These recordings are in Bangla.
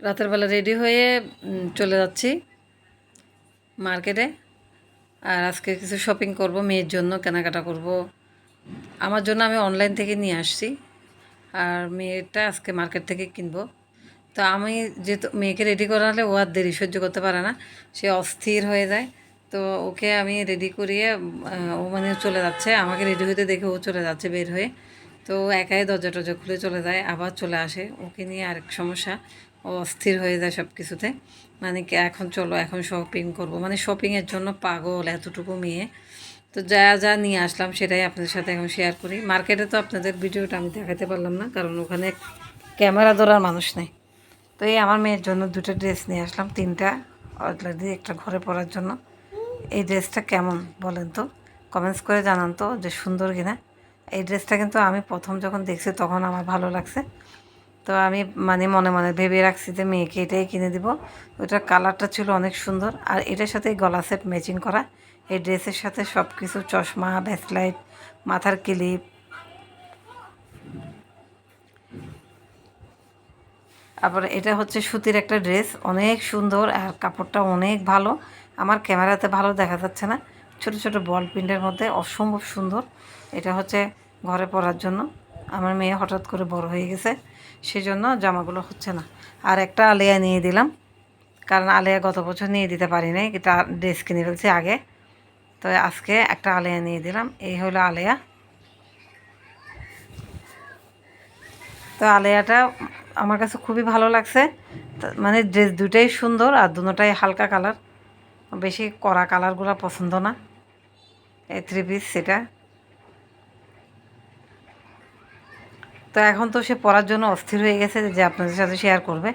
রাতের বেলা রেডি হয়ে চলে যাচ্ছি মার্কেটে। আর আজকে কিছু শপিং করব, মেয়ের জন্য কেনাকাটা করব। আমার জন্য আমি অনলাইন থেকে নিয়ে আসছি। আর মেয়েটা আজকে মার্কেট থেকে কিনবো। তো আমি যেহেতু মেয়েকে রেডি করালে ও আর দেরি সহ্য করতে পারে না, সে অস্থির হয়ে যায়। তো ওকে আমি রেডি করিয়ে ও মানে চলে যাচ্ছে। আমাকে রেডি হতে দেখে ও চলে যাচ্ছে বের হয়ে। তো একাই দরজা টরজা খুলে চলে যায়, আবার চলে আসে। ওকে নিয়ে আরেক সমস্যা, ও অস্থির হয়ে যায় সব কিছুতে মানে কি, এখন চলো, এখন শপিং করব। মানে শপিংয়ের জন্য পাগল এতটুকু মেয়ে। তো যা যা নিয়ে আসলাম সেটাই আপনাদের সাথে এখন শেয়ার করি। মার্কেটে তো আপনাদের ভিডিওটা আমি দেখাতে পারলাম না, কারণ ওখানে ক্যামেরা ধরার মানুষ নেই। তো এই আমার মেয়ের জন্য দুটো ড্রেস নিয়ে আসলাম, তিনটা অলরেডি একটা ঘরে পরার জন্য। এই ড্রেসটা কেমন বলেন তো? কমেন্টস করে জানান তো যে সুন্দর কিনা। এই ড্রেসটা কিন্তু আমি প্রথম যখন দেখছি তখন আমার ভালো লাগছে। তো আমি মানে মনে মনে ভেবে রাখছি যে মেয়েকে এটাই কিনে দিব। ওটার কালারটা ছিল অনেক সুন্দর আর এটার সাথে গলা সেট ম্যাচিং করা। এই ড্রেসের সাথে সব কিছু চশমা ব্যাসলাইট মাথার ক্লিপ আবার এটা হচ্ছে সুতির একটা ড্রেস, অনেক সুন্দর আর কাপড়টা অনেক ভালো। আমার ক্যামেরাতে ভালো দেখা যাচ্ছে না। ছোট ছোট বল প্রিন্টের মধ্যে অসম্ভব সুন্দর। এটা হচ্ছে ঘরে পরার জন্য। আমার মেয়ে হঠাৎ করে বড় হয়ে গেছে সেই জন্য জামাগুলো হচ্ছে না। আর একটা আলিয়া নিয়ে দিলাম, কারণ আলিয়া গত বছর নিয়ে দিতে পারি নাই, এটা ড্রেস কিনে ফেলছি আগে। তো আজকে একটা আলিয়া নিয়ে দিলাম, এই হলো আলিয়া। তো আলিয়াটা আমার কাছে খুবই ভালো লাগছে। মানে ড্রেস দুটাই সুন্দর আর দুটোটাই হালকা কালার। বেশি কড়া কালারগুলো পছন্দ না। এই থ্রি পিস সেটা। তো এখন তো সে পরার জন্য অস্থির হয়ে গেছে যে আপনাদের সাথে শেয়ার করবে।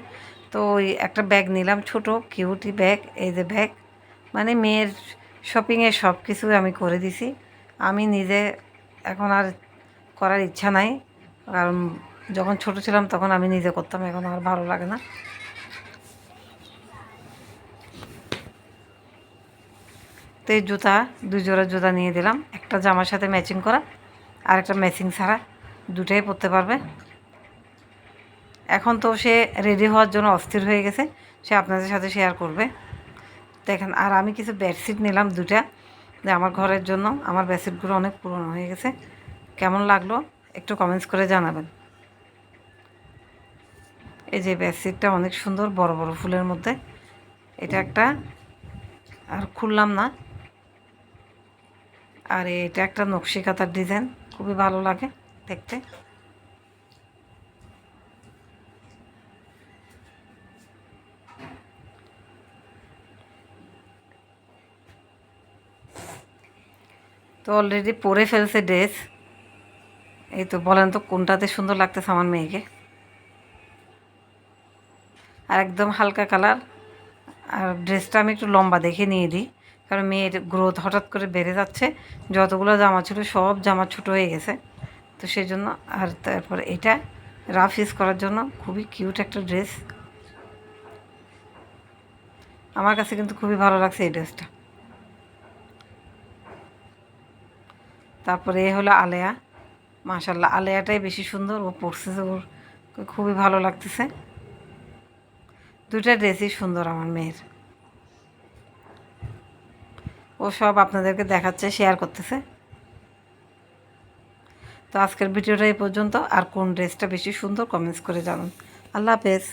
তো ওই একটা ব্যাগ নিলাম, ছোট কিউটি ব্যাগ এই যে ব্যাগ মানে মেয়ের শপিংয়ে সব কিছু আমি করে দিছি। আমি নিজে এখন আর করার ইচ্ছা নাই। কারণ যখন ছোট ছিলাম তখন আমি নিজে করতাম, এখন আমার ভালো লাগে না। তো জুতা, দুই জোড়া জুতা নিয়ে দিলাম। একটা জামার সাথে ম্যাচিং করা, আর একটা ম্যাচিং ছাড়া দুটাই পরতে পারবে। এখন তো সে রেডি হওয়ার জন্য অস্থির হয়ে গেছে, সে আপনাদের সাথে শেয়ার করবে। দেখেন, আর আমি কিছু বেডশিট নিলাম দুটা যে আমার ঘরের জন্য আমার বেডশিটগুলো অনেক পুরনো হয়ে গেছে। কেমন লাগল একটু কমেন্টস করে জানাবেন। এই যে বেডশিটটা অনেক সুন্দর, বড় বড় ফুলের মধ্যে। এটা একটা, আর খুললাম না। আর এটা একটা নকশি কাতার ডিজাইন, খুবই ভালো লাগে দেখতে। তো অলরেডি পরে ফেলছে ড্রেস এই তো বলেন তো কোনটাতে সুন্দর লাগতেছে আমার মেয়েকে। আর একদম হালকা কালার আর ড্রেসটা আমি একটু লম্বা দেখে নিয়ে দিই। কারণ মেয়ের গ্রোথ হঠাৎ করে বেড়ে যাচ্ছে। যতগুলো জামা ছিল সব জামা ছোট হয়ে গেছে। তো সেই জন্য আর তারপর এটা রাফ ইউজ করার জন্য খুবই কিউট একটা ড্রেস আমার কাছে কিন্তু খুবই ভালো লাগছে এই ড্রেসটা তারপরে এ হলো আলেয়া। মাশাল্লাহ আলেয়াটাই বেশি সুন্দর, ও পড়ছে ওর। খুবই ভালো লাগতেছে। দুটা ড্রেসই সুন্দর আমার মেয়ের। ও সব আপনাদেরকে দেখাচ্ছে শেয়ার করতেছে। তো আজকের ভিডিওটা এই পর্যন্ত। আর কোন ড্রেসটা বেশি সুন্দর কমেন্টস করে জানান। আল্লাহ হাফেজ।